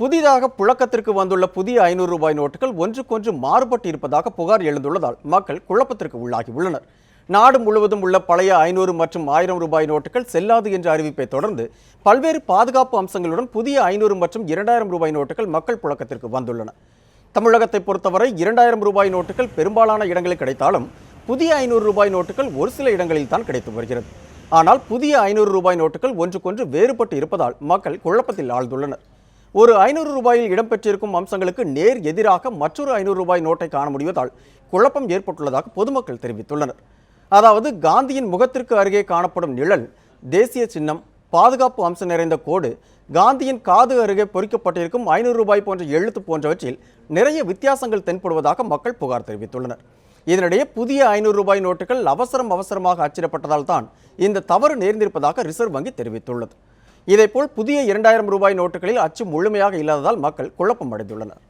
புதிதாக புழக்கத்திற்கு வந்துள்ள புதிய ஐநூறு ரூபாய் நோட்டுகள் ஒன்றுக்கொன்று மாறுபட்டு இருப்பதாக புகார் எழுந்துள்ளதால் மக்கள் குழப்பத்திற்கு உள்ளாகி உள்ளனர் நாடு முழுவதும் உள்ள பழைய ஐநூறு மற்றும் ஆயிரம் ரூபாய் நோட்டுகள் செல்லாது என்ற அறிவிப்பை தொடர்ந்து பல்வேறு பாதுகாப்பு அம்சங்களுடன் புதிய ஐநூறு மற்றும் இரண்டாயிரம் ரூபாய் நோட்டுகள் மக்கள் புழக்கத்திற்கு வந்துள்ளன. தமிழகத்தை பொறுத்தவரை இரண்டாயிரம் ரூபாய் நோட்டுகள் பெரும்பாலான இடங்களில் கிடைத்தாலும் புதிய ஐநூறு ரூபாய் நோட்டுகள் ஒரு சில இடங்களில் தான் கிடைத்து வருகிறது. ஆனால் புதிய ஐநூறு ரூபாய் நோட்டுகள் ஒன்றுக்கொன்று வேறுபட்டு இருப்பதால் மக்கள் குழப்பத்தில் ஆழ்ந்துள்ளனர். ஒரு ஐநூறு ரூபாயில் இடம்பெற்றிருக்கும் அம்சங்களுக்கு நேர் எதிராக மற்றொரு ஐநூறு ரூபாய் நோட்டை காண முடிவதால் குழப்பம் ஏற்பட்டுள்ளதாக பொதுமக்கள் தெரிவித்துள்ளனர். அதாவது காந்தியின் முகத்திற்கு அருகே காணப்படும் நிழல் தேசிய சின்னம் பாதுகாப்பு அம்சம் நிறைந்த கோடு காந்தியின் காது அருகே பொறிக்கப்பட்டிருக்கும் ஐநூறு ரூபாய் போன்ற எழுத்து போன்றவற்றில் நிறைய வித்தியாசங்கள் தென்படுவதாக மக்கள் புகார் தெரிவித்துள்ளனர். இதனிடையே புதிய ஐநூறு ரூபாய் நோட்டுகள் அவசரம் அவசரமாக அச்சிடப்பட்டதால் தான் இந்த தவறு நேர்ந்திருப்பதாக ரிசர்வ் வங்கி தெரிவித்துள்ளது. இதேபோல் புதிய இரண்டாயிரம் ரூபாய் நோட்டுகளில் அச்சு முழுமையாக இல்லாததால் மக்கள் குழப்பம் அடைந்துள்ளனர்.